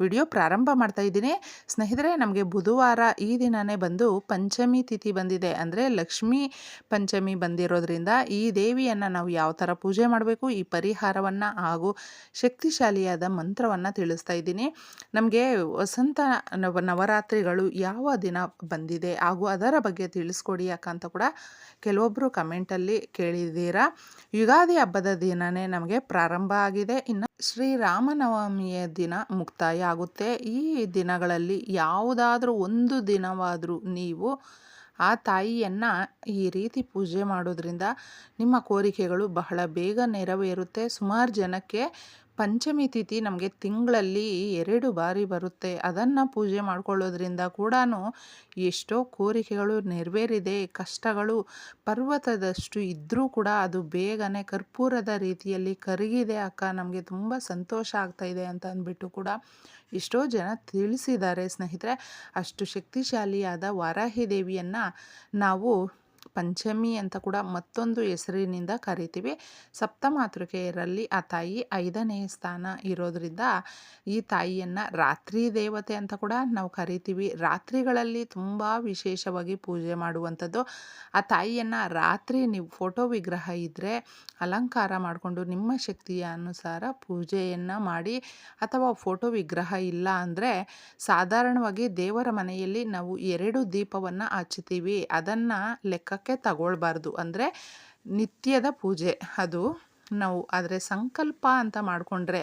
Video ಪ್ರಾರಂಭ ಮಾಡ್ತಾ ಇದ್ದೀನಿ. ಸ್ನೇಹಿತರೆ, ನಮಗೆ ಬುಧವಾರ ಈ ದಿನವೇ ಬಂದು ಪಂಚಮಿ ತಿಥಿ ಬಂದಿದೆ. ಅಂದರೆ ಲಕ್ಷ್ಮೀ ಪಂಚಮಿ ಬಂದಿರೋದ್ರಿಂದ ಈ ದೇವಿಯನ್ನು ನಾವು ಯಾವ ಥರ ಪೂಜೆ ಮಾಡಬೇಕು, ಈ ಪರಿಹಾರವನ್ನು ಹಾಗೂ ಶಕ್ತಿಶಾಲಿಯಾದ ಮಂತ್ರವನ್ನು ತಿಳಿಸ್ತಾ ಇದ್ದೀನಿ. ನಮಗೆ ವಸಂತ ನವ ನವರಾತ್ರಿಗಳು ಯಾವ ದಿನ ಬಂದಿದೆ ಹಾಗೂ ಅದರ ಬಗ್ಗೆ ತಿಳಿಸ್ಕೊಡಿ ಯಾಕಂತ ಕೂಡ ಕೆಲವೊಬ್ಬರು ಕಮೆಂಟಲ್ಲಿ ಕೇಳಿದ್ದೀರಾ. ಯುಗಾದಿ ಹಬ್ಬದ ದಿನವೇ ನಮಗೆ ಪ್ರಾರಂಭ ಆಗಿದೆ. ಇನ್ನು ಶ್ರೀರಾಮನವಮಿಯ ದಿನ ಮುಕ್ತಾಯ ಆಗುತ್ತೆ. ಈ ದಿನಗಳಲ್ಲಿ ಯಾವುದಾದ್ರೂ ಒಂದು ದಿನವಾದರೂ ನೀವು ಆ ತಾಯಿಯನ್ನು ಈ ರೀತಿ ಪೂಜೆ ಮಾಡೋದ್ರಿಂದ ನಿಮ್ಮ ಕೋರಿಕೆಗಳು ಬಹಳ ಬೇಗ ನೆರವೇರುತ್ತೆ. ಸುಮಾರು ಜನಕ್ಕೆ ಪಂಚಮಿ ತಿಥಿ ನಮಗೆ ತಿಂಗಳಲ್ಲಿ ಎರಡು ಬಾರಿ ಬರುತ್ತೆ. ಅದನ್ನು ಪೂಜೆ ಮಾಡ್ಕೊಳ್ಳೋದ್ರಿಂದ ಕೂಡ ಎಷ್ಟೋ ಕೋರಿಕೆಗಳು ನೆರವೇರಿದೆ, ಕಷ್ಟಗಳು ಪರ್ವತದಷ್ಟು ಇದ್ದರೂ ಕೂಡ ಅದು ಬೇಗನೆ ಕರ್ಪೂರದ ರೀತಿಯಲ್ಲಿ ಕರಗಿದೆ ಅಕ್ಕ. ನಮಗೆ ತುಂಬ ಸಂತೋಷ ಆಗ್ತಾಯಿದೆ ಅಂತ ಅಂದ್ಬಿಟ್ಟು ಕೂಡ ಎಷ್ಟೋ ಜನ ತಿಳಿಸಿದ್ದಾರೆ. ಸ್ನೇಹಿತರೆ, ಅಷ್ಟು ಶಕ್ತಿಶಾಲಿಯಾದ ವಾರಾಹಿ ದೇವಿಯನ್ನು ನಾವು ಪಂಚಮಿ ಅಂತ ಕೂಡ ಮತ್ತೊಂದು ಹೆಸರಿನಿಂದ ಕರಿತೀವಿ. ಸಪ್ತಮಾತೃಕೆಯರಲ್ಲಿ ಆ ತಾಯಿ ಐದನೇ ಸ್ಥಾನ ಇರೋದ್ರಿಂದ ಈ ತಾಯಿಯನ್ನು ರಾತ್ರಿ ದೇವತೆ ಅಂತ ಕೂಡ ನಾವು ಕರಿತೀವಿ. ರಾತ್ರಿಗಳಲ್ಲಿ ತುಂಬ ವಿಶೇಷವಾಗಿ ಪೂಜೆ ಮಾಡುವಂಥದ್ದು. ಆ ತಾಯಿಯನ್ನು ರಾತ್ರಿ ನೀವು ಫೋಟೋ ವಿಗ್ರಹ ಇದ್ದರೆ ಅಲಂಕಾರ ಮಾಡಿಕೊಂಡು ನಿಮ್ಮ ಶಕ್ತಿಯ ಅನುಸಾರ ಪೂಜೆಯನ್ನು ಮಾಡಿ ಅಥವಾ ಫೋಟೋ ವಿಗ್ರಹ ಇಲ್ಲ ಅಂದರೆ ಸಾಧಾರಣವಾಗಿ ದೇವರ ಮನೆಯಲ್ಲಿ ನಾವು ಎರಡು ದೀಪವನ್ನು ಹಚ್ಚುತ್ತೀವಿ. ಅದನ್ನು ಲೆಕ್ಕಕ್ಕೆ ತಗೊಳ್ಬಾರ್ದು. ಅಂದರೆ ನಿತ್ಯದ ಪೂಜೆ ಅದು. ನಾವು ಆದರೆ ಸಂಕಲ್ಪ ಅಂತ ಮಾಡಿಕೊಂಡ್ರೆ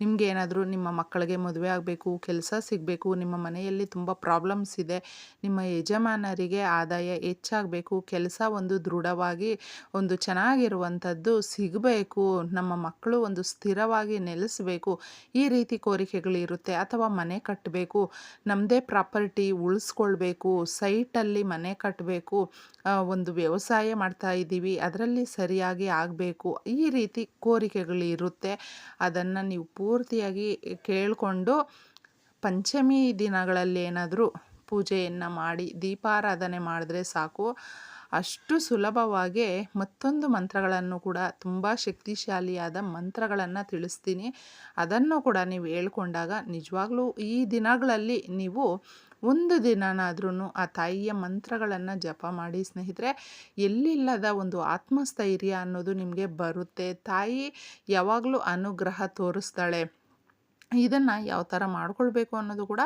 ನಿಮಗೇನಾದರೂ ನಿಮ್ಮ ಮಕ್ಕಳಿಗೆ ಮದುವೆ ಆಗಬೇಕು, ಕೆಲಸ ಸಿಗಬೇಕು, ನಿಮ್ಮ ಮನೆಯಲ್ಲಿ ತುಂಬ ಪ್ರಾಬ್ಲಮ್ಸ್ ಇದೆ, ನಿಮ್ಮ ಯಜಮಾನರಿಗೆ ಆದಾಯ ಹೆಚ್ಚಾಗಬೇಕು, ಕೆಲಸ ಒಂದು ದೃಢವಾಗಿ ಒಂದು ಚೆನ್ನಾಗಿರುವಂಥದ್ದು ಸಿಗಬೇಕು, ನಮ್ಮ ಮಕ್ಕಳು ಒಂದು ಸ್ಥಿರವಾಗಿ ನೆಲೆಸಬೇಕು, ಈ ರೀತಿ ಕೋರಿಕೆಗಳಿರುತ್ತೆ ಅಥವಾ ಮನೆ ಕಟ್ಟಬೇಕು ನಮ್ಮದೇ ಪ್ರಾಪರ್ಟಿ ಉಳಿಸ್ಕೊಳ್ಬೇಕು ಸೈಟಲ್ಲಿ ಮನೆ ಕಟ್ಟಬೇಕು ಒಂದು ವ್ಯವಸಾಯ ಮಾಡ್ತಾ ಇದ್ದೀವಿ, ಅದರಲ್ಲಿ ಸರಿಯಾಗಿ ಆಗಬೇಕು, ಈ ರೀತಿ ಕೋರಿಕೆಗಳಿರುತ್ತೆ ಅದನ್ನು ನೀವು ಪೂರ್ತಿಯಾಗಿ ಕೇಳಿಕೊಂಡು ಪಂಚಮಿ ದಿನಗಳಲ್ಲಿ ಏನಾದರೂ ಪೂಜೆಯನ್ನು ಮಾಡಿ, ದೀಪಾರಾಧನೆ ಮಾಡಿದ್ರೆ ಸಾಕು. ಅಷ್ಟು ಸುಲಭವಾಗಿ ಮತ್ತೊಂದು ಮಂತ್ರಗಳನ್ನು ಕೂಡ ತುಂಬ ಶಕ್ತಿಶಾಲಿಯಾದ ಮಂತ್ರಗಳನ್ನು ತಿಳಿಸ್ತೀನಿ. ಅದನ್ನು ಕೂಡ ನೀವು ಹೇಳ್ಕೊಂಡಾಗ ನಿಜವಾಗ್ಲೂ ಈ ದಿನಗಳಲ್ಲಿ ನೀವು ಒಂದು ದಿನನಾದ್ರೂ ಆ ತಾಯಿಯ ಮಂತ್ರಗಳನ್ನು ಜಪ ಮಾಡಿ ಸ್ನೇಹಿತರೆ, ಎಲ್ಲಿಲ್ಲದ ಒಂದು ಆತ್ಮಸ್ಥೈರ್ಯ ಅನ್ನೋದು ನಿಮಗೆ ಬರುತ್ತೆ. ತಾಯಿ ಯಾವಾಗಲೂ ಅನುಗ್ರಹ ತೋರಿಸ್ತಾಳೆ. ಇದನ್ನು ಯಾವ ಥರ ಮಾಡಿಕೊಳ್ಬೇಕು ಅನ್ನೋದು ಕೂಡ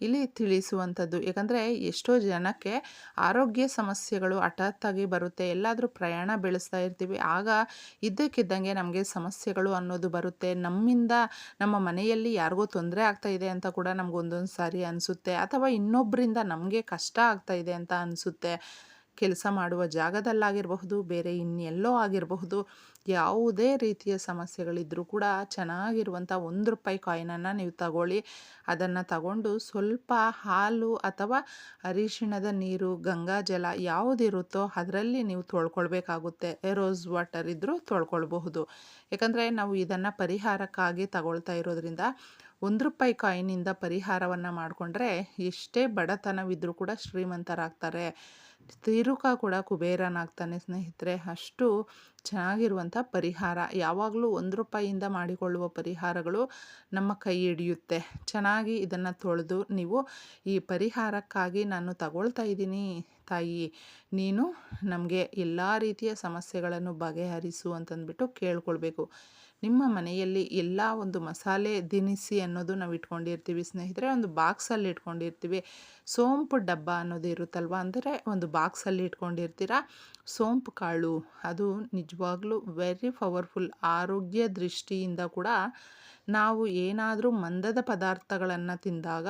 ಇಲ್ಲಿ ತಿಳಿಸುವಂಥದ್ದು. ಯಾಕಂದರೆ ಎಷ್ಟೋ ಜನಕ್ಕೆ ಆರೋಗ್ಯ ಸಮಸ್ಯೆಗಳು ಹಠಾತ್ತಾಗಿ ಬರುತ್ತೆ, ಎಲ್ಲಾದರೂ ಪ್ರಯಾಣ ಬೆಳೆಸ್ತಾ ಇರ್ತೀವಿ, ಆಗ ಇದ್ದಕ್ಕಿದ್ದಂಗೆ ನಮಗೆ ಸಮಸ್ಯೆಗಳು ಅನ್ನೋದು ಬರುತ್ತೆ. ನಮ್ಮಿಂದ ನಮ್ಮ ಮನೆಯಲ್ಲಿ ಯಾರಿಗೋ ತೊಂದರೆ ಆಗ್ತಾ ಇದೆ ಅಂತ ಕೂಡ ನಮ್ಗೆ ಒಂದೊಂದು ಸಾರಿ ಅನಿಸುತ್ತೆ, ಅಥವಾ ಇನ್ನೊಬ್ಬರಿಂದ ನಮಗೆ ಕಷ್ಟ ಆಗ್ತಾ ಇದೆ ಅಂತ ಅನಿಸುತ್ತೆ. ಕೆಲಸ ಮಾಡುವ ಜಾಗದಲ್ಲಾಗಿರಬಹುದು, ಬೇರೆ ಇನ್ನೆಲ್ಲೋ ಆಗಿರಬಹುದು, ಯಾವುದೇ ರೀತಿಯ ಸಮಸ್ಯೆಗಳಿದ್ದರೂ ಕೂಡ ಚೆನ್ನಾಗಿರುವಂಥ ಒಂದು ರೂಪಾಯಿ ಕಾಯಿನನ್ನು ನೀವು ತಗೊಳ್ಳಿ. ಅದನ್ನು ತಗೊಂಡು ಸ್ವಲ್ಪ ಹಾಲು ಅಥವಾ ಅರಿಶಿಣದ ನೀರು, ಗಂಗಾ ಜಲ ಯಾವುದಿರುತ್ತೋ ಅದರಲ್ಲಿ ನೀವು ತೊಳ್ಕೊಳ್ಬೇಕಾಗುತ್ತೆ. ರೋಸ್ ವಾಟರ್ ಇದ್ದರೂ ತೊಳ್ಕೊಳ್ಬಹುದು. ಯಾಕಂದರೆ ನಾವು ಇದನ್ನು ಪರಿಹಾರಕ್ಕಾಗಿ ತಗೊಳ್ತಾ ಇರೋದ್ರಿಂದ ಒಂದು ರೂಪಾಯಿ ಕಾಯಿನಿಂದ ಪರಿಹಾರವನ್ನು ಮಾಡಿಕೊಂಡ್ರೆ ಎಷ್ಟೇ ಬಡತನವಿದ್ದರೂ ಕೂಡ ಶ್ರೀಮಂತರಾಗ್ತಾರೆ. ತಿರುಕ ಕೂಡ ಕುಬೇರನಾಗ್ತಾನೆ ಸ್ನೇಹಿತರೆ. ಅಷ್ಟು ಚೆನ್ನಾಗಿರುವಂಥ ಪರಿಹಾರ, ಯಾವಾಗಲೂ ಒಂದು ರೂಪಾಯಿಯಿಂದ ಮಾಡಿಕೊಳ್ಳುವ ಪರಿಹಾರಗಳು ನಮ್ಮ ಕೈ ಹಿಡಿಯುತ್ತೆ. ಚೆನ್ನಾಗಿ ಇದನ್ನು ತೊಳೆದು ನೀವು ಈ ಪರಿಹಾರಕ್ಕಾಗಿ ನಾನು ತಗೊಳ್ತಾ ಇದ್ದೀನಿ ತಾಯಿ. ನೀನು ನಮಗೆ ಎಲ್ಲ ರೀತಿಯ ಸಮಸ್ಯೆಗಳನ್ನು ಬಗೆಹರಿಸು ಅಂತಂದ್ಬಿಟ್ಟು ಕೇಳ್ಕೊಳ್ಬೇಕು. ನಿಮ್ಮ ಮನೆಯಲ್ಲಿ ಎಲ್ಲ ಒಂದು ಮಸಾಲೆ ದಿನಿಸಿ ಅನ್ನೋದು ನಾವು ಇಟ್ಕೊಂಡಿರ್ತೀವಿ ಸ್ನೇಹಿತರೆ, ಒಂದು ಬಾಕ್ಸಲ್ಲಿ ಇಟ್ಕೊಂಡಿರ್ತೀವಿ. ಸೋಂಪು ಡಬ್ಬ ಅನ್ನೋದು ಇರುತ್ತಲ್ವ? ಅಂದರೆ ಒಂದು ಬಾಕ್ಸಲ್ಲಿ ಇಟ್ಕೊಂಡಿರ್ತೀರ? ಸೋಂಪು ಕಾಳು, ಅದು ನಿಜವಾಗ್ಲೂ ವೆರಿ ಪವರ್ಫುಲ್ ಆರೋಗ್ಯ ದೃಷ್ಟಿಯಿಂದ ಕೂಡ ನಾವು ಏನಾದರೂ ಮಂದದ ಪದಾರ್ಥಗಳನ್ನು ತಿಂದಾಗ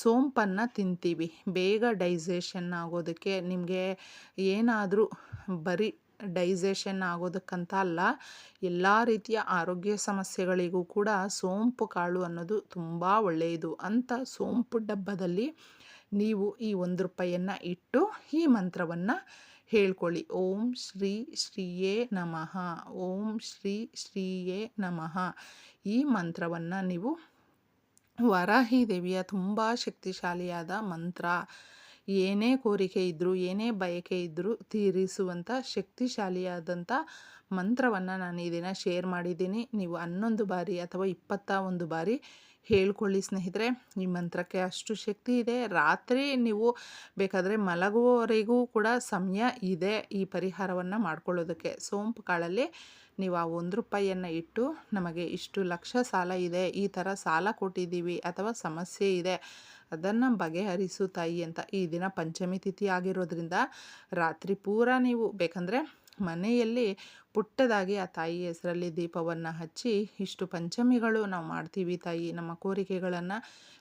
ಸೋಂಪನ್ನು ತಿಂತೀವಿ. ಬೇಗ ಡೈಜೆಷನ್ ಆಗೋದಕ್ಕೆ ನಿಮಗೆ ಏನಾದರೂ ಬರೀ ಡೈಜೆಷನ್ ಆಗೋದಕ್ಕಂತ ಅಲ್ಲ, ಎಲ್ಲ ರೀತಿಯ ಆರೋಗ್ಯ ಸಮಸ್ಯೆಗಳಿಗೂ ಕೂಡ ಸೋಂಪು ಕಾಳು ಅನ್ನೋದು ತುಂಬ ಒಳ್ಳೆಯದು ಅಂತ ಸೋಂಪು ಡಬ್ಬದಲ್ಲಿ ನೀವು ಈ ಒಂದು ರೂಪಾಯಿಯನ್ನು ಇಟ್ಟು ಈ ಮಂತ್ರವನ್ನು ಹೇಳ್ಕೊಳ್ಳಿ. ಓಂ ಶ್ರೀ ಶ್ರೀಯೇ ನಮಃ. ಓಂ ಶ್ರೀ ಶ್ರೀಯೇ ನಮಃ. ಈ ಮಂತ್ರವನ್ನು ನೀವು ವರಾಹಿ ದೇವಿಯ ತುಂಬ ಶಕ್ತಿಶಾಲಿಯಾದ ಮಂತ್ರ. ಏನೇ ಕೋರಿಕೆ ಇದ್ದರೂ ಏನೇ ಬಯಕೆ ಇದ್ದರೂ ತೀರಿಸುವಂಥ ಶಕ್ತಿಶಾಲಿಯಾದಂಥ ಮಂತ್ರವನ್ನು ನಾನು ಈ ದಿನ ಶೇರ್ ಮಾಡಿದ್ದೀನಿ. ನೀವು ಹನ್ನೊಂದು ಬಾರಿ ಅಥವಾ ಇಪ್ಪತ್ತ ಒಂದು ಬಾರಿ ಹೇಳ್ಕೊಳ್ಳಿ ಸ್ನೇಹಿತರೆ. ಈ ಮಂತ್ರಕ್ಕೆ ಅಷ್ಟು ಶಕ್ತಿ ಇದೆ. ರಾತ್ರಿ ನೀವು ಬೇಕಾದರೆ ಮಲಗುವವರೆಗೂ ಕೂಡ ಸಮಯ ಇದೆ ಈ ಪರಿಹಾರವನ್ನು ಮಾಡ್ಕೊಳ್ಳೋದಕ್ಕೆ. ಸೋಂಪು ಕಾಳಲ್ಲಿ ನೀವು ಆ ಒಂದು ರೂಪಾಯಿಯನ್ನು ಇಟ್ಟು ನಮಗೆ ಇಷ್ಟು ಲಕ್ಷ ಸಾಲ ಇದೆ, ಈ ಥರ ಸಾಲ ಕೊಟ್ಟಿದ್ದೀವಿ ಅಥವಾ ಸಮಸ್ಯೆ ಇದೆ ಅದನ್ನು ಬಗೆಹರಿಸು ತಾಯಿ ಅಂತ ಈ ದಿನ ಪಂಚಮಿ ತಿಥಿ ಆಗಿರೋದ್ರಿಂದ ರಾತ್ರಿ ಪೂರ ನೀವು ಬೇಕಂದರೆ ಮನೆಯಲ್ಲಿ ಪುಟ್ಟದಾಗಿ ಆ ತಾಯಿ ಹೆಸರಲ್ಲಿ ದೀಪವನ್ನು ಹಚ್ಚಿ, ಇಷ್ಟು ಪಂಚಮಿಗಳು ನಾವು ಮಾಡ್ತೀವಿ ತಾಯಿ, ನಮ್ಮ ಕೋರಿಕೆಗಳನ್ನು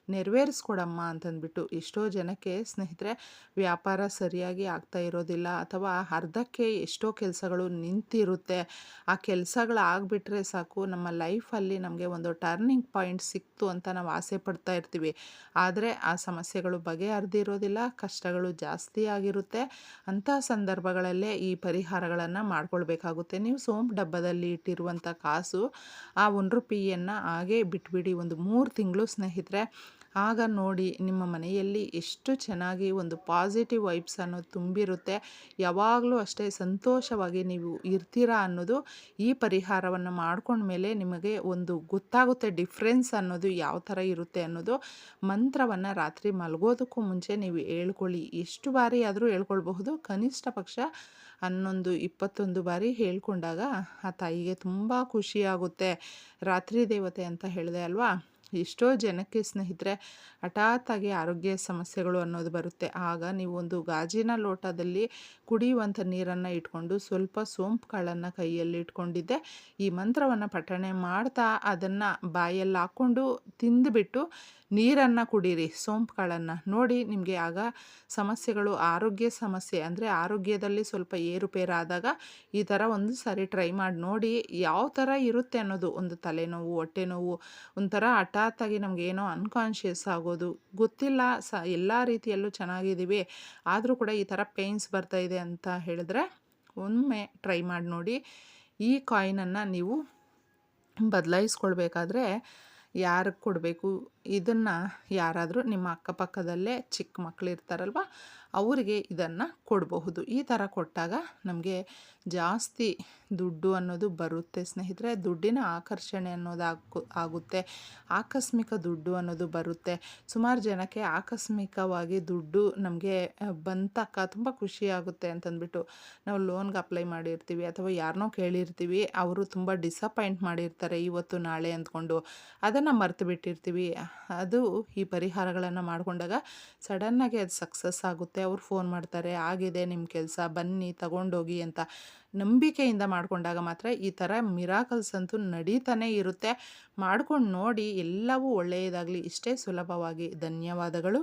ನೆರವೇರಿಸ್ಕೊಡಮ್ಮ ಅಂತಂದ್ಬಿಟ್ಟು ಎಷ್ಟೋ ಜನಕ್ಕೆ ಸ್ನೇಹಿತರೆ, ವ್ಯಾಪಾರ ಸರಿಯಾಗಿ ಆಗ್ತಾ ಇರೋದಿಲ್ಲ ಅಥವಾ ಅರ್ಧಕ್ಕೆ ಎಷ್ಟೋ ಕೆಲಸಗಳು ನಿಂತಿರುತ್ತೆ. ಆ ಕೆಲಸಗಳಾಗ್ಬಿಟ್ರೆ ಸಾಕು, ನಮ್ಮ ಲೈಫಲ್ಲಿ ನಮಗೆ ಒಂದು ಟರ್ನಿಂಗ್ ಪಾಯಿಂಟ್ ಸಿಕ್ತು ಅಂತ ನಾವು ಆಸೆ ಪಡ್ತಾ ಇರ್ತೀವಿ. ಆದರೆ ಆ ಸಮಸ್ಯೆಗಳು ಬಗೆಹರಿದಿರೋದಿಲ್ಲ ಕಷ್ಟಗಳು ಜಾಸ್ತಿ ಆಗಿರುತ್ತೆ. ಅಂಥ ಸಂದರ್ಭಗಳಲ್ಲೇ ಈ ಪರಿಹಾರಗಳನ್ನು ಮಾಡ್ಕೊಳ್ಬೇಕಾಗುತ್ತೆ. ನೀವು ಸೋಂಪು ಡಬ್ಬದಲ್ಲಿ ಇಟ್ಟಿರುವಂಥ ಕಾಸು, ಆ ಒಂದು ರೂಪಾಯಿಯನ್ನು ಹಾಗೆ ಬಿಟ್ಬಿಡಿ. ಒಂದು ಮೂರು ತಿಂಗಳು ಸ್ನೇಹಿತರೆ, ಆಗ ನೋಡಿ ನಿಮ್ಮ ಮನೆಯಲ್ಲಿ ಎಷ್ಟು ಚೆನ್ನಾಗಿ ಒಂದು ಪಾಸಿಟಿವ್ ವೈಬ್ಸ್ ಅನ್ನೋದು ತುಂಬಿರುತ್ತೆ. ಯಾವಾಗಲೂ ಅಷ್ಟೇ ಸಂತೋಷವಾಗಿ ನೀವು ಇರ್ತೀರಾ ಅನ್ನೋದು ಈ ಪರಿಹಾರವನ್ನು ಮಾಡ್ಕೊಂಡ್ಮೇಲೆ ನಿಮಗೆ ಒಂದು ಗೊತ್ತಾಗುತ್ತೆ ಡಿಫ್ರೆನ್ಸ್ ಅನ್ನೋದು ಯಾವ ಥರ ಇರುತ್ತೆ ಅನ್ನೋದು. ಮಂತ್ರವನ್ನು ರಾತ್ರಿ ಮಲಗೋದಕ್ಕೂ ಮುಂಚೆ ನೀವು ಹೇಳ್ಕೊಳ್ಳಿ. ಎಷ್ಟು ಬಾರಿ ಆದರೂ ಹೇಳ್ಕೊಳ್ಬಹುದು. ಕನಿಷ್ಠ ಪಕ್ಷ ಹನ್ನೊಂದು ಇಪ್ಪತ್ತೊಂದು ಬಾರಿ ಹೇಳ್ಕೊಂಡಾಗ ಆ ತಾಯಿಗೆ ತುಂಬ ಖುಷಿಯಾಗುತ್ತೆ ರಾತ್ರಿ ದೇವತೆ ಅಂತ ಹೇಳಿದೆ ಅಲ್ವಾ? ಎಷ್ಟೋ ಜನಕ್ಕೆ ಸ್ನೇಹಿತರೆ ಹಠಾತ್ತಾಗಿ ಆರೋಗ್ಯ ಸಮಸ್ಯೆಗಳು ಅನ್ನೋದು ಬರುತ್ತೆ. ಆಗ ನೀವು ಒಂದು ಗಾಜಿನ ಲೋಟದಲ್ಲಿ ಕುಡಿಯುವಂಥ ನೀರನ್ನು ಇಟ್ಕೊಂಡು ಸ್ವಲ್ಪ ಸೋಂಪು ಕಾಳನ್ನು ಕೈಯಲ್ಲಿ ಇಟ್ಕೊಂಡಿದ್ದೆ. ಈ ಮಂತ್ರವನ್ನು ಪಠಣೆ ಮಾಡ್ತಾ ಅದನ್ನು ಬಾಯಲ್ಲಿ ಹಾಕ್ಕೊಂಡು ತಿಂದುಬಿಟ್ಟು ನೀರನ್ನು ಕುಡೀರಿ, ಸೋಂಪು ಕಾಳನ್ನು. ನೋಡಿ ನಿಮಗೆ ಆಗ ಸಮಸ್ಯೆಗಳು, ಆರೋಗ್ಯ ಸಮಸ್ಯೆ ಅಂದರೆ ಆರೋಗ್ಯದಲ್ಲಿ ಸ್ವಲ್ಪ ಏರುಪೇರಾದಾಗ ಈ ಥರ ಒಂದು ಸಾರಿ ಟ್ರೈ ಮಾಡಿ ನೋಡಿ ಯಾವ ಥರ ಇರುತ್ತೆ ಅನ್ನೋದು. ಒಂದು ತಲೆನೋವು ಹೊಟ್ಟೆ ನೋವು ಒಂಥರ ಹಠಾತ್ತಾಗಿ ನಮಗೇನೋ ಅನ್ಕಾನ್ಷಿಯಸ್ ಆಗೋದು. ಗೊತ್ತಿಲ್ಲ, ಸ ಎಲ್ಲ ರೀತಿಯಲ್ಲೂ ಚೆನ್ನಾಗಿದ್ದೀವಿ. ಆದರೂ ಕೂಡ ಈ ಥರ ಪೇಯ್ನ್ಸ್ ಇದೆ ಅಂತ ಹೇಳಿದ್ರೆ ಒಮ್ಮೆ ಟ್ರೈ ಮಾಡಿ ನೋಡಿ. ಈ ಕಾಯಿನನ್ನು ನೀವು ಬದಲಾಯಿಸ್ಕೊಳ್ಬೇಕಾದ್ರೆ ಯಾರಿಗೆ ಕೊಡಬೇಕು? ಇದನ್ನು ಯಾರಾದರೂ ನಿಮ್ಮ ಅಕ್ಕಪಕ್ಕದಲ್ಲೇ ಚಿಕ್ಕ ಮಕ್ಕಳು ಇರ್ತಾರಲ್ವ, ಅವರಿಗೆ ಇದನ್ನು ಕೊಡಬಹುದು. ಈ ಥರ ಕೊಟ್ಟಾಗ ನಮಗೆ ಜಾಸ್ತಿ ದುಡ್ಡು ಅನ್ನೋದು ಬರುತ್ತೆ ಸ್ನೇಹಿತರೆ. ದುಡ್ಡಿನ ಆಕರ್ಷಣೆ ಅನ್ನೋದು ಆಗುತ್ತೆ. ಆಕಸ್ಮಿಕ ದುಡ್ಡು ಅನ್ನೋದು ಬರುತ್ತೆ. ಸುಮಾರು ಜನಕ್ಕೆ ಆಕಸ್ಮಿಕವಾಗಿ ದುಡ್ಡು ನಮಗೆ ಬಂತಕ್ಕ ತುಂಬ ಖುಷಿ ಆಗುತ್ತೆ ಅಂತಂದ್ಬಿಟ್ಟು ನಾವು ಲೋನ್ಗೆ ಅಪ್ಲೈ ಮಾಡಿರ್ತೀವಿ ಅಥವಾ ಯಾರನ್ನೋ ಕೇಳಿರ್ತೀವಿ, ಅವರು ತುಂಬ ಡಿಸಪಾಯಿಂಟ್ ಮಾಡಿರ್ತಾರೆ ಇವತ್ತು ನಾಳೆ ಅಂದ್ಕೊಂಡು. ಅದನ್ನು ಮರ್ತು ಬಿಟ್ಟಿರ್ತೀವಿ ಅದು ಈ ಪರಿಹಾರಗಳನ್ನು ಮಾಡಿಕೊಂಡಾಗ ಸಡನ್ನಾಗಿ ಅದು ಸಕ್ಸಸ್ ಆಗುತ್ತೆ. ಅವ್ರು ಫೋನ್ ಮಾಡ್ತಾರೆ, ಆಗಿದೆ ನಿಮ್ಮ ಕೆಲಸ, ಬನ್ನಿ, ತಗೊಂಡೋಗಿ ಅಂತ ನಂಬಿಕೆಯಿಂದ ಮಾಡಿಕೊಂಡಾಗ ಮಾತ್ರ ಈ ಥರ ಮಿರಾಕಲ್ಸ್ ಅಂತೂ ನಡೀತಾನೆ ಇರುತ್ತೆ. ಮಾಡ್ಕೊಂಡು ನೋಡಿ ಎಲ್ಲವೂ ಒಳ್ಳೆಯದಾಗಲಿ. ಇಷ್ಟೇ ಸುಲಭವಾಗಿ. ಧನ್ಯವಾದಗಳು.